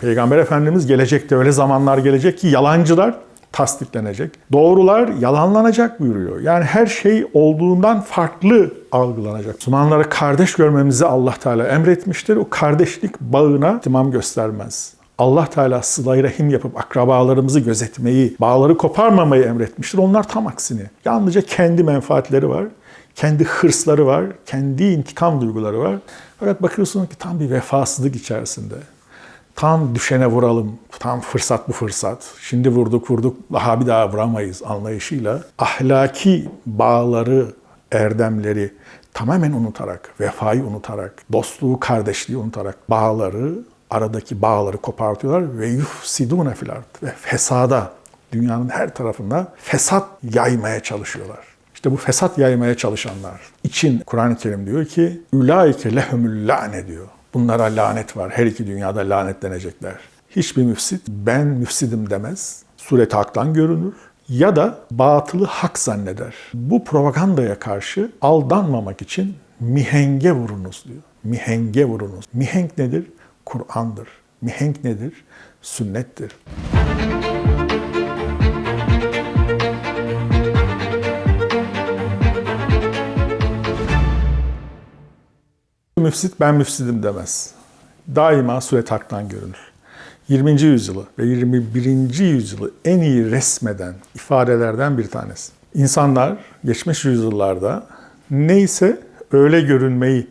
Peygamber Efendimiz gelecekte öyle zamanlar gelecek ki yalancılar tasdiklenecek. Doğrular yalanlanacak buyuruyor. Yani her şey olduğundan farklı algılanacak. Müslümanları kardeş görmemizi Allah Teala emretmiştir. O kardeşlik bağına ihtimam göstermez. Allah Teala sıla rahim yapıp akrabalarımızı gözetmeyi, bağları koparmamayı emretmiştir. Onlar tam aksini. Yalnızca kendi menfaatleri var, kendi hırsları var, kendi intikam duyguları var. Fakat bakıyorsunuz ki tam bir vefasızlık içerisinde. Tam düşene vuralım, tam fırsat bu fırsat. Şimdi vurduk vurduk, daha bir daha vuramayız anlayışıyla ahlaki bağları, erdemleri tamamen unutarak, vefayı unutarak, dostluğu, kardeşliği unutarak bağları, aradaki bağları kopartıyorlar ve yufsidune fil ve fesada dünyanın her tarafında fesat yaymaya çalışıyorlar. İşte bu fesat yaymaya çalışanlar için Kur'an-ı Kerim diyor ki ulaike lehumul lane diyor. Bunlara lanet var. Her iki dünyada lanetlenecekler. Hiçbir müfsit ben müfsidim demez. Suret haktan görünür ya da batılı hak zanneder. Bu propagandaya karşı aldanmamak için mihenge vurunuz diyor. Mihenge vurunuz. Mihenk nedir? Kur'an'dır. Mihenk nedir? Sünnettir. Müfsit ben müfsidim demez. Daima suret haktan görünür. 20. yüzyılı ve 21. yüzyılı en iyi resmeden ifadelerden bir tanesi. İnsanlar geçmiş yüzyıllarda neyse öyle görünmeyi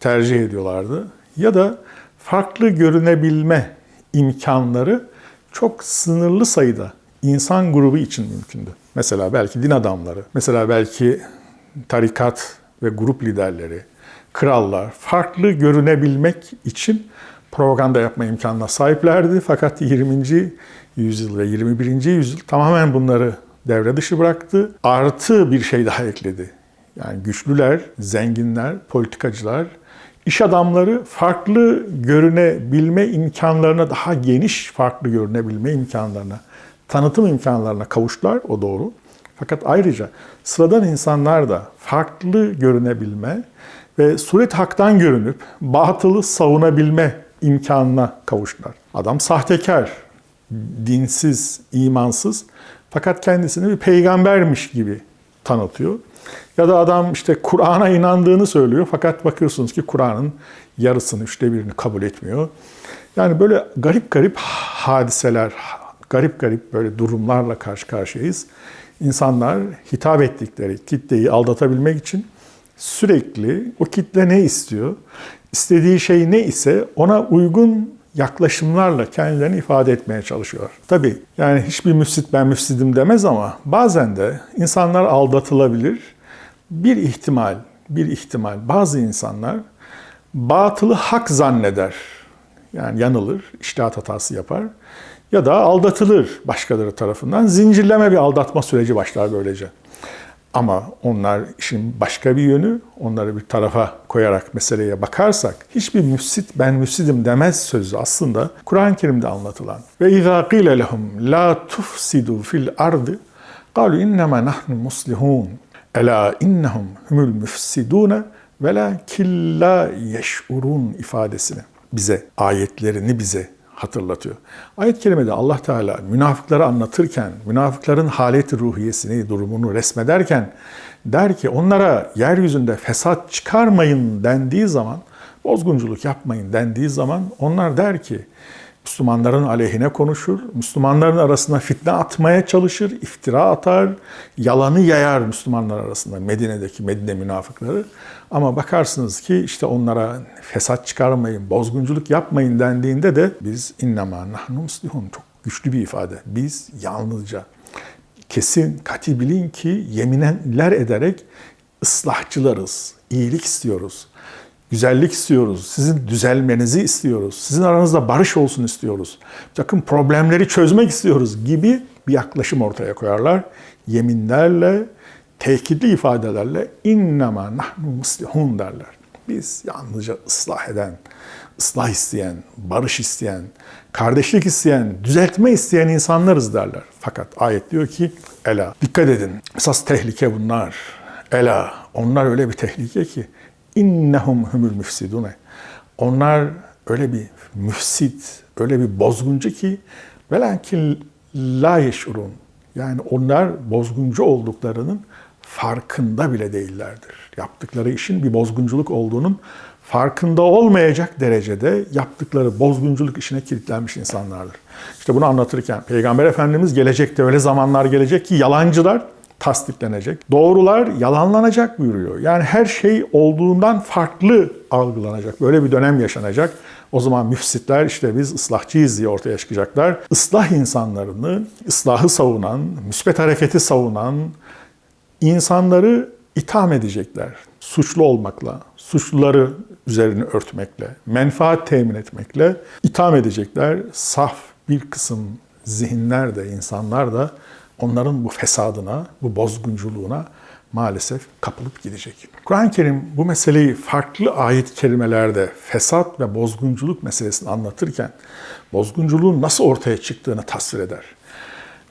tercih ediyorlardı ya da farklı görünebilme imkanları çok sınırlı sayıda insan grubu için mümkündü. Mesela belki din adamları, mesela belki tarikat ve grup liderleri, krallar farklı görünebilmek için propaganda yapma imkanına sahiplerdi. Fakat 20. yüzyıl ve 21. yüzyıl tamamen bunları devre dışı bıraktı. Artı bir şey daha ekledi. Yani güçlüler, zenginler, politikacılar, iş adamları farklı görünebilme imkanlarına, daha geniş farklı görünebilme imkanlarına, tanıtım imkanlarına kavuştular, o doğru. Fakat ayrıca sıradan insanlar da farklı görünebilme ve suret haktan görünüp batılı savunabilme imkanına kavuştular. Adam sahtekar, dinsiz, imansız fakat kendisini bir peygambermiş gibi tanıtıyor. Ya da adam işte Kur'an'a inandığını söylüyor fakat bakıyorsunuz ki Kur'an'ın yarısını, üçte birini kabul etmiyor. Yani böyle garip garip hadiseler, garip garip böyle durumlarla karşı karşıyayız. İnsanlar hitap ettikleri kitleyi aldatabilmek için sürekli o kitle ne istiyor, istediği şey ne ise ona uygun yaklaşımlarla kendilerini ifade etmeye çalışıyorlar. Tabii yani hiçbir müfsit ben müfsidim demez ama bazen de insanlar aldatılabilir. Bir ihtimal, bir ihtimal bazı insanlar batılı hak zanneder. Yani yanılır, iştihat hatası yapar ya da aldatılır başkaları tarafından. Zincirleme bir aldatma süreci başlar böylece. Ama onlar işin başka bir yönü, onları bir tarafa koyarak meseleye bakarsak, hiçbir müfsit ben müfsidim demez sözü aslında Kur'an-ı Kerim'de anlatılan. Ve izâ qîle lehum la tufsidu fil ardı قالوا إنما نحن مصلحون ألا إنهم هم المفسدون ولكن لا يشعرون ifadesini bize, ayetlerini bize hatırlatıyor. Ayet-i Allah Teala münafıkları anlatırken, münafıkların haleti ruhiyesini, durumunu resmederken der ki onlara yeryüzünde fesat çıkarmayın dendiği zaman, bozgunculuk yapmayın dendiği zaman onlar der ki Müslümanların aleyhine konuşur, Müslümanların arasına fitne atmaya çalışır, iftira atar, yalanı yayar Müslümanlar arasında Medine'deki Medine münafıkları. Ama bakarsınız ki işte onlara fesat çıkarmayın, bozgunculuk yapmayın dendiğinde de biz innema nahnu muslihun çok güçlü bir ifade. Biz yalnızca kesin kati bilin ki yeminler ederek ıslahçılarız, iyilik istiyoruz güzellik istiyoruz. Sizin düzelmenizi istiyoruz. Sizin aranızda barış olsun istiyoruz. Bir takım problemleri çözmek istiyoruz gibi bir yaklaşım ortaya koyarlar. Yeminlerle, tehkitli ifadelerle innema nahnu muslihun derler. Biz yalnızca ıslah eden, ıslah isteyen, barış isteyen, kardeşlik isteyen, düzeltme isteyen insanlarız derler. Fakat ayet diyor ki ela dikkat edin. Esas tehlike bunlar. Ela onlar öyle bir tehlike ki innehum humul müfsidune. Onlar öyle bir müfsit, öyle bir bozguncu ki velakin la yeşurun. Yani onlar bozguncu olduklarının farkında bile değillerdir. Yaptıkları işin bir bozgunculuk olduğunun farkında olmayacak derecede yaptıkları bozgunculuk işine kilitlenmiş insanlardır. İşte bunu anlatırken Peygamber Efendimiz gelecekte öyle zamanlar gelecek ki yalancılar tasdiklenecek. Doğrular yalanlanacak buyuruyor. Yani her şey olduğundan farklı algılanacak. Böyle bir dönem yaşanacak. O zaman müfsitler işte biz ıslahçıyız diye ortaya çıkacaklar. Islah insanlarını, ıslahı savunan, müsbet hareketi savunan insanları itham edecekler. Suçlu olmakla, suçluları üzerini örtmekle, menfaat temin etmekle itham edecekler. Saf bir kısım zihinler de, insanlar da onların bu fesadına, bu bozgunculuğuna maalesef kapılıp gidecek. Kur'an-ı Kerim bu meseleyi farklı ayet-i kerimelerde fesat ve bozgunculuk meselesini anlatırken bozgunculuğun nasıl ortaya çıktığını tasvir eder.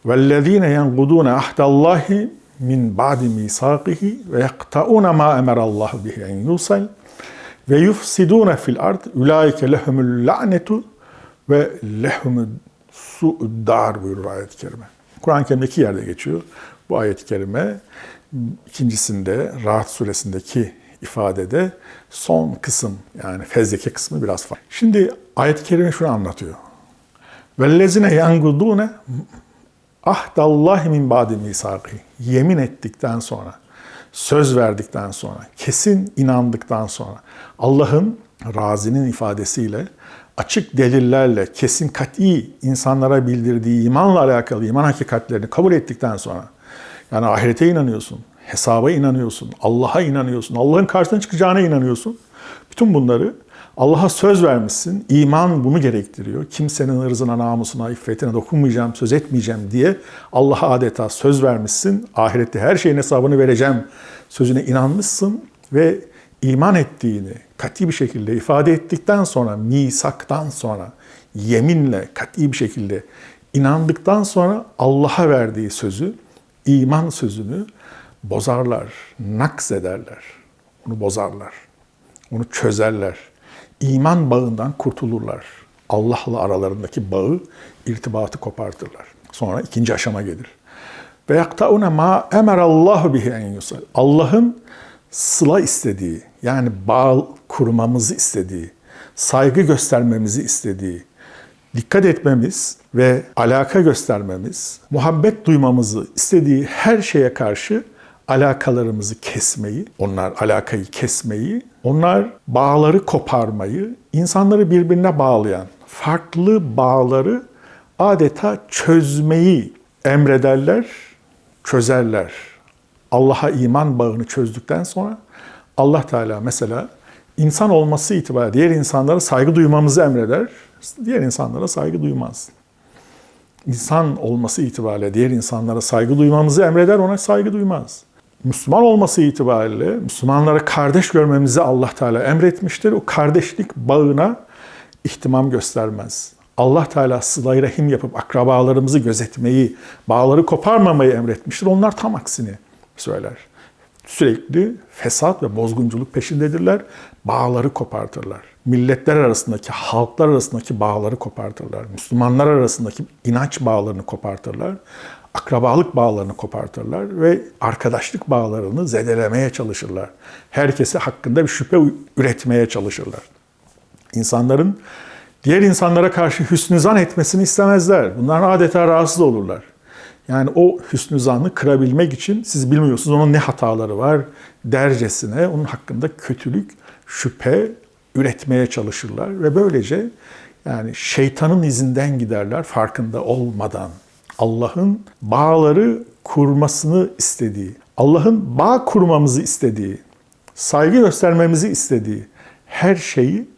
وَالَّذ۪ينَ يَنْقُدُونَ اَحْدَ اللّٰهِ min ba'di misaqihi ve yaqtauna ma emarallahu bihi en yusal ve yufsiduna fil ard ulaike lehumul la'netu ve lehumud su'ud buyurur ayet-i kerime. Kur'an-ı Kerim'de iki yerde geçiyor. Bu ayet-i kerime ikincisinde Rahat suresindeki ifadede son kısım yani fezdeki kısmı biraz farklı. Şimdi ayet-i kerime şunu anlatıyor. Vellezine yangudune ahdallahi min ba'di misaki. Yemin ettikten sonra, söz verdikten sonra, kesin inandıktan sonra Allah'ın razinin ifadesiyle açık delillerle, kesin kat'i insanlara bildirdiği imanla alakalı iman hakikatlerini kabul ettikten sonra yani ahirete inanıyorsun, hesaba inanıyorsun, Allah'a inanıyorsun, Allah'ın karşısına çıkacağına inanıyorsun. Bütün bunları Allah'a söz vermişsin. İman bunu gerektiriyor. Kimsenin ırzına, namusuna, iffetine dokunmayacağım, söz etmeyeceğim diye Allah'a adeta söz vermişsin. Ahirette her şeyin hesabını vereceğim sözüne inanmışsın ve iman ettiğini kat'i bir şekilde ifade ettikten sonra, misaktan sonra, yeminle kat'i bir şekilde inandıktan sonra Allah'a verdiği sözü, iman sözünü bozarlar, naks ederler. Onu bozarlar. Onu çözerler iman bağından kurtulurlar. Allah'la aralarındaki bağı, irtibatı kopartırlar. Sonra ikinci aşama gelir. Ve yaktaune ma emerallahu bihi en yusal. Allah'ın sıla istediği, yani bağ kurmamızı istediği, saygı göstermemizi istediği, dikkat etmemiz ve alaka göstermemiz, muhabbet duymamızı istediği her şeye karşı alakalarımızı kesmeyi, onlar alakayı kesmeyi, onlar bağları koparmayı, insanları birbirine bağlayan farklı bağları adeta çözmeyi emrederler, çözerler. Allah'a iman bağını çözdükten sonra Allah Teala mesela insan olması itibariyle diğer insanlara saygı duymamızı emreder. Diğer insanlara saygı duymaz. İnsan olması itibariyle diğer insanlara saygı duymamızı emreder, ona saygı duymaz. Müslüman olması itibariyle Müslümanları kardeş görmemizi Allah Teala emretmiştir. O kardeşlik bağına ihtimam göstermez. Allah Teala sıla rahim yapıp akrabalarımızı gözetmeyi, bağları koparmamayı emretmiştir. Onlar tam aksini söyler. Sürekli fesat ve bozgunculuk peşindedirler. Bağları kopartırlar. Milletler arasındaki, halklar arasındaki bağları kopartırlar. Müslümanlar arasındaki inanç bağlarını kopartırlar akrabalık bağlarını kopartırlar ve arkadaşlık bağlarını zedelemeye çalışırlar. Herkese hakkında bir şüphe üretmeye çalışırlar. İnsanların diğer insanlara karşı hüsnü zan etmesini istemezler. Bunlar adeta rahatsız olurlar. Yani o hüsnü zanı kırabilmek için siz bilmiyorsunuz onun ne hataları var dercesine onun hakkında kötülük, şüphe üretmeye çalışırlar ve böylece yani şeytanın izinden giderler farkında olmadan. Allah'ın bağları kurmasını istediği, Allah'ın bağ kurmamızı istediği, saygı göstermemizi istediği her şeyi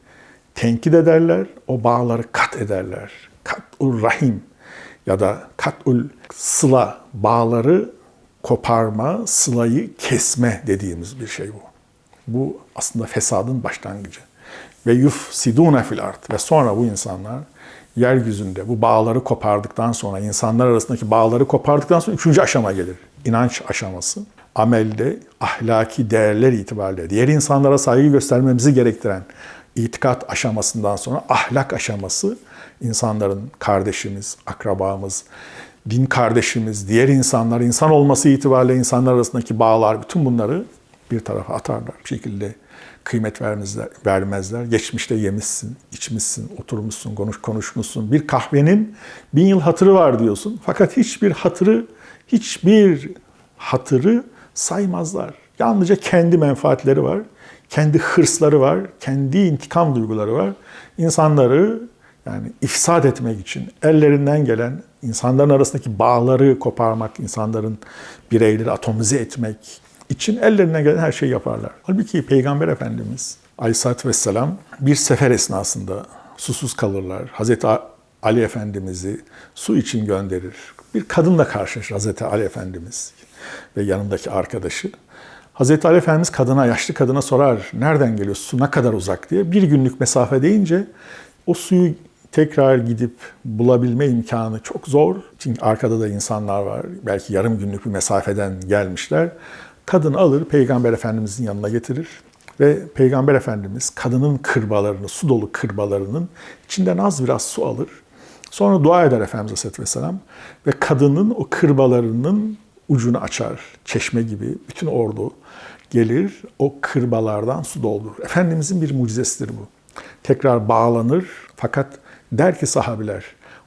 tenkit ederler, o bağları kat ederler. Kat'ul rahim ya da kat'ul sıla bağları koparma, sılayı kesme dediğimiz bir şey bu. Bu aslında fesadın başlangıcı. Ve yufsidune fil art ve sonra bu insanlar yeryüzünde bu bağları kopardıktan sonra, insanlar arasındaki bağları kopardıktan sonra üçüncü aşama gelir. İnanç aşaması. Amelde, ahlaki değerler itibariyle, diğer insanlara saygı göstermemizi gerektiren itikat aşamasından sonra ahlak aşaması insanların kardeşimiz, akrabamız, din kardeşimiz, diğer insanlar, insan olması itibariyle insanlar arasındaki bağlar, bütün bunları bir tarafa atarlar. Bir şekilde kıymet vermezler. vermezler. Geçmişte yemişsin, içmişsin, oturmuşsun, konuş, konuşmuşsun. Bir kahvenin bin yıl hatırı var diyorsun. Fakat hiçbir hatırı, hiçbir hatırı saymazlar. Yalnızca kendi menfaatleri var, kendi hırsları var, kendi intikam duyguları var. İnsanları yani ifsad etmek için ellerinden gelen insanların arasındaki bağları koparmak, insanların bireyleri atomize etmek için ellerinden gelen her şeyi yaparlar. Halbuki Peygamber Efendimiz Aleyhisselatü Vesselam bir sefer esnasında susuz kalırlar. Hazreti Ali Efendimiz'i su için gönderir. Bir kadınla karşılaşır Hazreti Ali Efendimiz ve yanındaki arkadaşı. Hazreti Ali Efendimiz kadına, yaşlı kadına sorar, nereden geliyor, su ne kadar uzak diye. Bir günlük mesafe deyince o suyu tekrar gidip bulabilme imkanı çok zor. Çünkü arkada da insanlar var. Belki yarım günlük bir mesafeden gelmişler. Kadın alır Peygamber Efendimizin yanına getirir ve Peygamber Efendimiz kadının kırbalarını, su dolu kırbalarının içinden az biraz su alır. Sonra dua eder Efendimiz Aleyhisselatü Vesselam ve kadının o kırbalarının ucunu açar. Çeşme gibi bütün ordu gelir o kırbalardan su doldurur. Efendimizin bir mucizesidir bu. Tekrar bağlanır fakat der ki sahabiler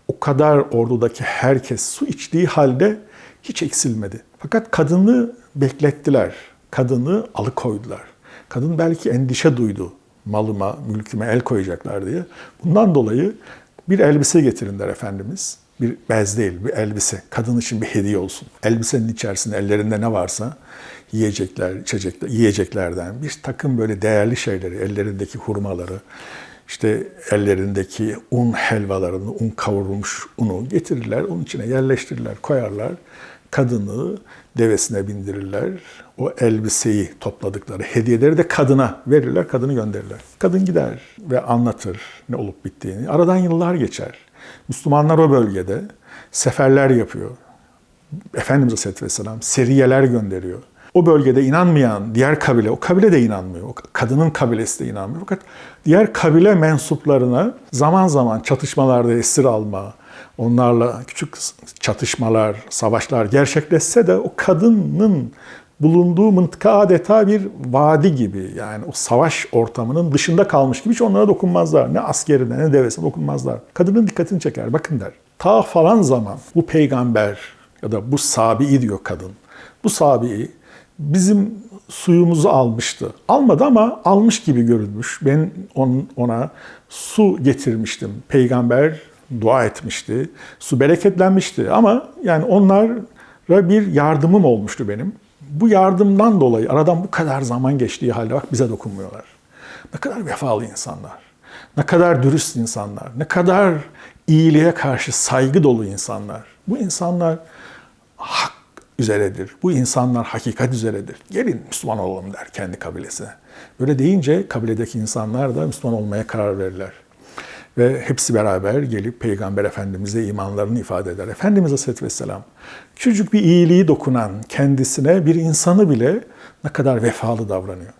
o kadar ordudaki herkes su içtiği halde hiç eksilmedi. Fakat kadını beklettiler. Kadını alıkoydular. Kadın belki endişe duydu. Malıma, mülküme el koyacaklar diye. Bundan dolayı bir elbise getirin der Efendimiz. Bir bez değil, bir elbise. Kadın için bir hediye olsun. Elbisenin içerisinde ellerinde ne varsa yiyecekler, içecekler, yiyeceklerden bir takım böyle değerli şeyleri, ellerindeki hurmaları, işte ellerindeki un helvalarını, un kavrulmuş unu getirirler, onun içine yerleştirirler, koyarlar. Kadını devesine bindirirler. O elbiseyi topladıkları hediyeleri de kadına verirler, kadını gönderirler. Kadın gider ve anlatır ne olup bittiğini. Aradan yıllar geçer. Müslümanlar o bölgede seferler yapıyor. Efendimiz Aleyhisselatü Vesselam seriyeler gönderiyor. O bölgede inanmayan diğer kabile, o kabile de inanmıyor. O kadının kabilesi de inanmıyor. Fakat diğer kabile mensuplarına zaman zaman çatışmalarda esir alma, onlarla küçük çatışmalar, savaşlar gerçekleşse de o kadının bulunduğu mıntıka adeta bir vadi gibi. Yani o savaş ortamının dışında kalmış gibi hiç onlara dokunmazlar. Ne askerine ne devesine dokunmazlar. Kadının dikkatini çeker. Bakın der. Ta falan zaman bu peygamber ya da bu sabi diyor kadın. Bu sabi bizim suyumuzu almıştı. Almadı ama almış gibi görünmüş. Ben ona su getirmiştim. Peygamber dua etmişti. Su bereketlenmişti ama yani onlara bir yardımım olmuştu benim. Bu yardımdan dolayı aradan bu kadar zaman geçtiği halde bak bize dokunmuyorlar. Ne kadar vefalı insanlar. Ne kadar dürüst insanlar. Ne kadar iyiliğe karşı saygı dolu insanlar. Bu insanlar hak üzeredir. Bu insanlar hakikat üzeredir. Gelin Müslüman olalım der kendi kabilesine. Böyle deyince kabiledeki insanlar da Müslüman olmaya karar verirler. Ve hepsi beraber gelip Peygamber Efendimiz'e imanlarını ifade eder. Efendimiz Aleyhisselatü Vesselam küçük bir iyiliği dokunan kendisine bir insanı bile ne kadar vefalı davranıyor.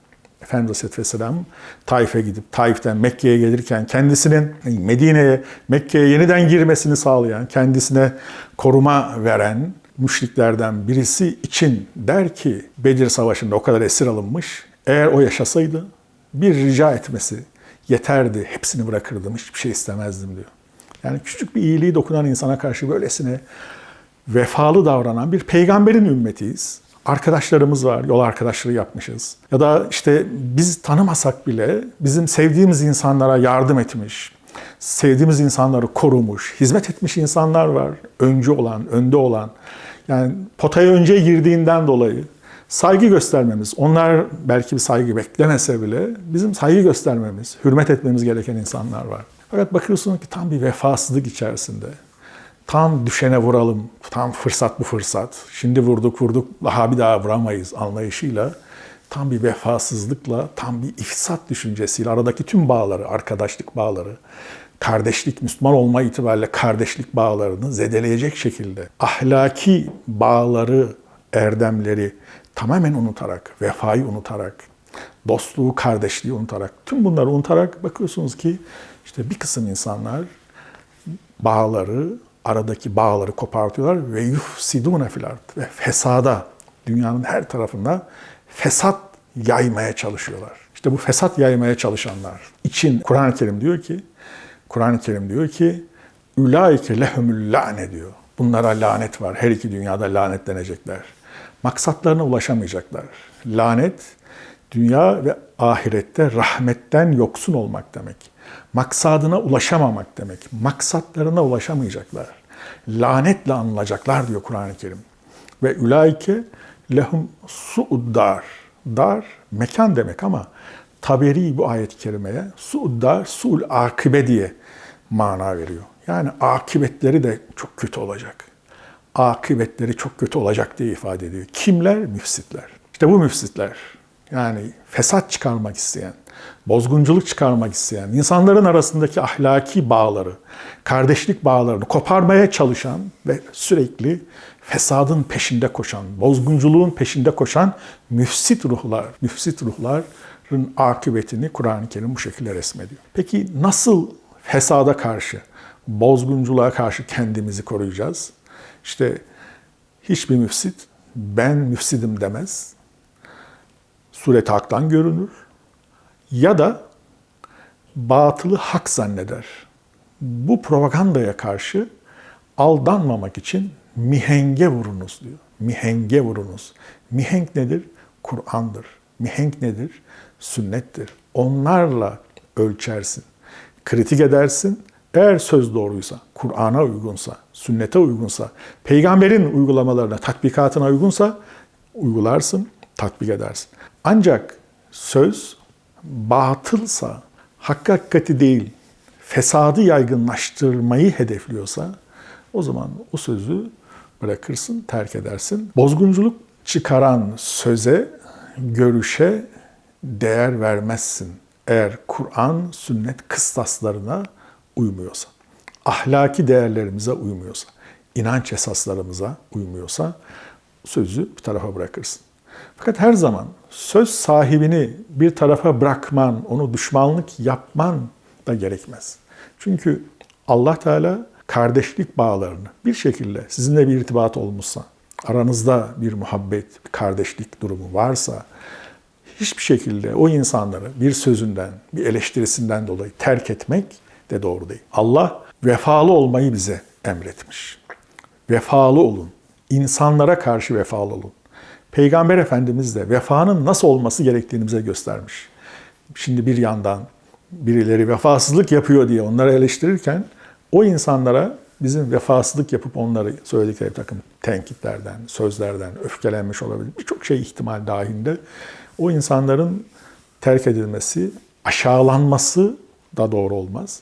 Efendimiz Aleyhisselatü Vesselam Taif'e gidip Taif'ten Mekke'ye gelirken kendisinin Medine'ye, Mekke'ye yeniden girmesini sağlayan, kendisine koruma veren müşriklerden birisi için der ki Bedir Savaşı'nda o kadar esir alınmış. Eğer o yaşasaydı bir rica etmesi, yeterdi, hepsini bırakırdım, hiçbir şey istemezdim diyor. Yani küçük bir iyiliği dokunan insana karşı böylesine vefalı davranan bir peygamberin ümmetiyiz. Arkadaşlarımız var, yol arkadaşlığı yapmışız. Ya da işte biz tanımasak bile bizim sevdiğimiz insanlara yardım etmiş, sevdiğimiz insanları korumuş, hizmet etmiş insanlar var. Öncü olan, önde olan. Yani potaya önce girdiğinden dolayı saygı göstermemiz, onlar belki bir saygı beklemese bile bizim saygı göstermemiz, hürmet etmemiz gereken insanlar var. Fakat bakıyorsunuz ki tam bir vefasızlık içerisinde. Tam düşene vuralım, tam fırsat bu fırsat. Şimdi vurduk vurduk, daha bir daha vuramayız anlayışıyla tam bir vefasızlıkla, tam bir ifsat düşüncesiyle aradaki tüm bağları, arkadaşlık bağları, kardeşlik, Müslüman olma itibariyle kardeşlik bağlarını zedeleyecek şekilde ahlaki bağları, erdemleri, tamamen unutarak, vefayı unutarak, dostluğu, kardeşliği unutarak, tüm bunları unutarak bakıyorsunuz ki işte bir kısım insanlar bağları, aradaki bağları kopartıyorlar ve yufsidune fil ve fesada, dünyanın her tarafında fesat yaymaya çalışıyorlar. İşte bu fesat yaymaya çalışanlar için Kur'an-ı Kerim diyor ki, Kur'an-ı Kerim diyor ki, Ülaike lehumul lane diyor. Bunlara lanet var. Her iki dünyada lanetlenecekler. Maksatlarına ulaşamayacaklar. Lanet, dünya ve ahirette rahmetten yoksun olmak demek. Maksadına ulaşamamak demek. Maksatlarına ulaşamayacaklar. Lanetle anılacaklar diyor Kur'an-ı Kerim. Ve ülaike lehum suuddar. Dar, mekan demek ama taberi bu ayet-i kerimeye suuddar, suul akibe diye mana veriyor. Yani akıbetleri de çok kötü olacak. Akıbetleri çok kötü olacak diye ifade ediyor. Kimler? Müfsitler. İşte bu müfsitler. Yani fesat çıkarmak isteyen, bozgunculuk çıkarmak isteyen, insanların arasındaki ahlaki bağları, kardeşlik bağlarını koparmaya çalışan ve sürekli fesadın peşinde koşan, bozgunculuğun peşinde koşan müfsit ruhlar, müfsit ruhların akıbetini Kur'an-ı Kerim bu şekilde resmediyor. Peki nasıl fesada karşı, bozgunculuğa karşı kendimizi koruyacağız? İşte hiçbir müfsit ben müfsidim demez. Sureti haktan görünür. Ya da batılı hak zanneder. Bu propagandaya karşı aldanmamak için mihenge vurunuz diyor. Mihenge vurunuz. Mihenk nedir? Kur'an'dır. Mihenk nedir? Sünnettir. Onlarla ölçersin. Kritik edersin. Eğer söz doğruysa, Kur'an'a uygunsa, sünnete uygunsa, peygamberin uygulamalarına, tatbikatına uygunsa uygularsın, tatbik edersin. Ancak söz batılsa, hakkı hakikati değil, fesadı yaygınlaştırmayı hedefliyorsa o zaman o sözü bırakırsın, terk edersin. Bozgunculuk çıkaran söze, görüşe değer vermezsin. Eğer Kur'an, sünnet kıstaslarına uymuyorsa, ahlaki değerlerimize uymuyorsa, inanç esaslarımıza uymuyorsa sözü bir tarafa bırakırsın. Fakat her zaman söz sahibini bir tarafa bırakman, onu düşmanlık yapman da gerekmez. Çünkü Allah Teala kardeşlik bağlarını bir şekilde sizinle bir irtibat olmuşsa, aranızda bir muhabbet, bir kardeşlik durumu varsa hiçbir şekilde o insanları bir sözünden, bir eleştirisinden dolayı terk etmek de doğru değil. Allah vefalı olmayı bize emretmiş. Vefalı olun. İnsanlara karşı vefalı olun. Peygamber Efendimiz de vefanın nasıl olması gerektiğini bize göstermiş. Şimdi bir yandan birileri vefasızlık yapıyor diye onları eleştirirken o insanlara bizim vefasızlık yapıp onları söyledikleri takım tenkitlerden, sözlerden öfkelenmiş olabilir. Birçok şey ihtimal dahilinde o insanların terk edilmesi, aşağılanması da doğru olmaz.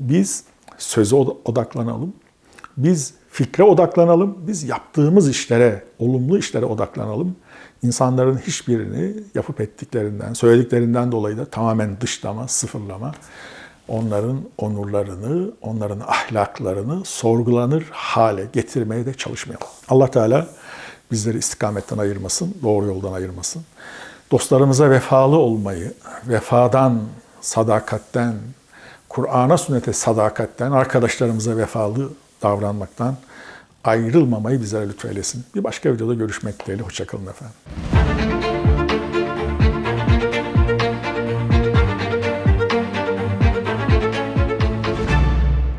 Biz söze odaklanalım. Biz fikre odaklanalım. Biz yaptığımız işlere, olumlu işlere odaklanalım. İnsanların hiçbirini yapıp ettiklerinden, söylediklerinden dolayı da tamamen dışlama, sıfırlama, onların onurlarını, onların ahlaklarını sorgulanır hale getirmeye de çalışmayalım. Allah Teala bizleri istikametten ayırmasın, doğru yoldan ayırmasın. Dostlarımıza vefalı olmayı, vefadan, sadakatten, Kur'an'a sünnete sadakatten, arkadaşlarımıza vefalı davranmaktan ayrılmamayı bizlere lütfeylesin. Bir başka videoda görüşmek dileğiyle. Hoşçakalın efendim.